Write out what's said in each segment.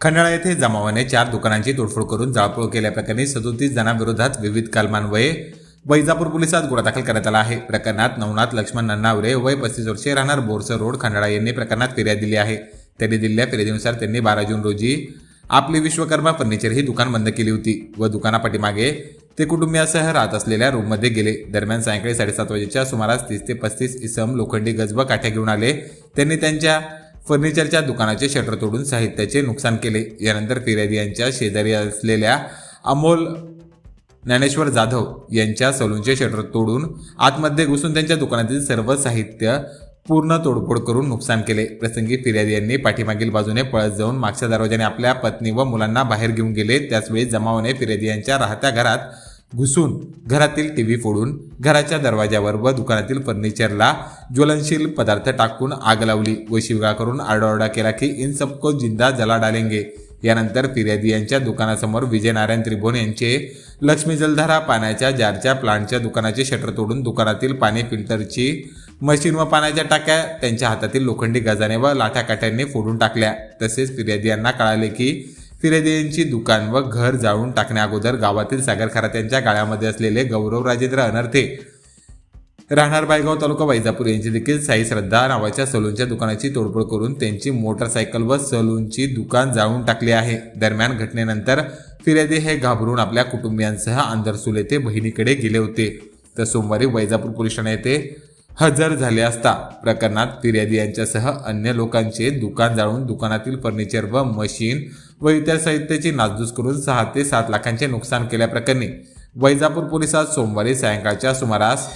खंडाळा येथे जमावाने चार दुकानांची तोडफोड करून जाळपोळ केल्याप्रकरणी सदोतीस जणांविरोधात विविध कलमान्वये वैजापूर पोलिसात गुन्हा दाखल करण्यात आला आहे. प्रकरणात नवनाथ लक्ष्मण नन्नावरे वय पस्तीस वर्षे राहणार बोरसर रोड खंडाळा यांनी प्रकरणात फिर्याद दिली आहे. त्यांनी दिलेल्या फिर्यादीनुसार त्यांनी बारा जून रोजी आपली विश्वकर्मा फर्निचर ही दुकान बंद केली होती व दुकानापाठीमागे ते कुटुंबियासह राहत असलेल्या रूममध्ये गेले. दरम्यान सायंकाळी साडेसात वाजेच्या सुमारास तीस ते पस्तीस इसम लोखंडी गजब काठ्या घेऊन आले. त्यांनी त्यांच्या फर्निचरच्या दुकानाचे शटर तोडून साहित्याचे नुकसान केले. यानंतर फिर्यादी यांच्या शेजारी असलेल्या अमोल ज्ञानेश्वर जाधव यांच्या सलूनचे शटर तोडून आतमध्ये घुसून त्यांच्या दुकानातील सर्व साहित्य पूर्ण तोडफोड करून नुकसान केले. प्रसंगी फिर्यादी यांनी पाठीमागील बाजूने पळत जाऊन मागच्या दरवाजाने आपल्या पत्नी व मुलांना बाहेर घेऊन गेले. त्याचवेळी जमावाने फिर्यादी यांच्या राहत्या घरात घुसून घरातील टी व्ही फोडून घराच्या दरवाजावर व दुकानातील फर्निचरला ज्वलनशील पदार्थ टाकून आग लावली व शिवगा करून आरडाओरडा केला की इन सबको जिंदा जला डालेंगे. यानंतर फिर्यादी यांच्या दुकानासमोर विजयनारायण त्रिभुवन यांचे लक्ष्मी जलधारा पाण्याच्या जारच्या प्लांटच्या दुकानाचे शटर तोडून दुकानातील पाणी फिल्टरची मशीन व पाण्याच्या टाक्या त्यांच्या हातातील लोखंडी गजाने व लाठ्याकाठ्यांनी फोडून टाकल्या. तसेच फिर्यादी यांना कळाले की फिरेदेंची यांची दुकान व घर जाळून टाकण्या अगोदर गावातील सागरखारा त्यांच्या यांच्या गाळ्यामध्ये असलेले गौरव राजेंद्र अनर्थे. राहणार बायगाव तालुका वैजापूर यांची देखील साई श्रद्धा नावाच्या सलूनच्या दुकानाची तोडफोड करून त्यांची मोटरसायकल व सलूनची दुकान जाळून टाकली आहे. दरम्यान घटनेनंतर फिरेदे हे घाबरून आपल्या कुटुंबियांसह आंधरसूल येथे बहिणीकडे गेले होते. तर सोमवारी वैजापूर पोलीस ठाणे येथे हजर झाले असता प्रकरणात फिर्यादी यांच्यासह अन्य लोकांचे दुकान जाळून दुकानातील फर्निचर व मशीन व इतर साहित्याची नासधूस करून सहा ते सात लाखांचे नुकसान केल्याप्रकरणी वैजापूर पोलिसात सोमवारी सायंकाळच्या सुमारास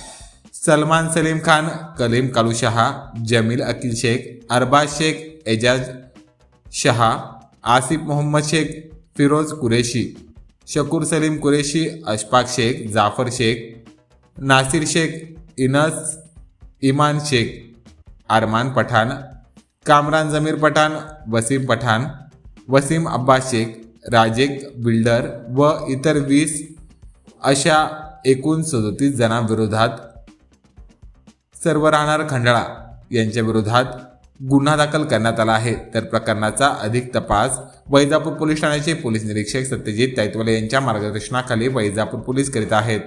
सलमान सलीम खान कलीम कालू शहा जमील अकील शेख अरबाज शेख एजाज शहा आसिफ मोहम्मद शेख फिरोज कुरेशी शकूर सलीम कुरेशी अशफाक शेख जाफर शेख नासिर शेख इनस इमान शेख अरमान पठाण कामरान जमीर पठाण वसीम पठाण वसीम अब्बास शेख राजेक बिल्डर व इतर वीस अशा एकूण सदोतीस जणांविरोधात सर्व राहणार खंडाळा यांच्या विरोधात गुन्हा दाखल करण्यात आला आहे. तर प्रकरणाचा अधिक तपास वैजापूर पोलीस ठाण्याचे पोलीस निरीक्षक सत्यजित तैतवले यांच्या मार्गदर्शनाखाली वैजापूर पोलीस करीत आहेत.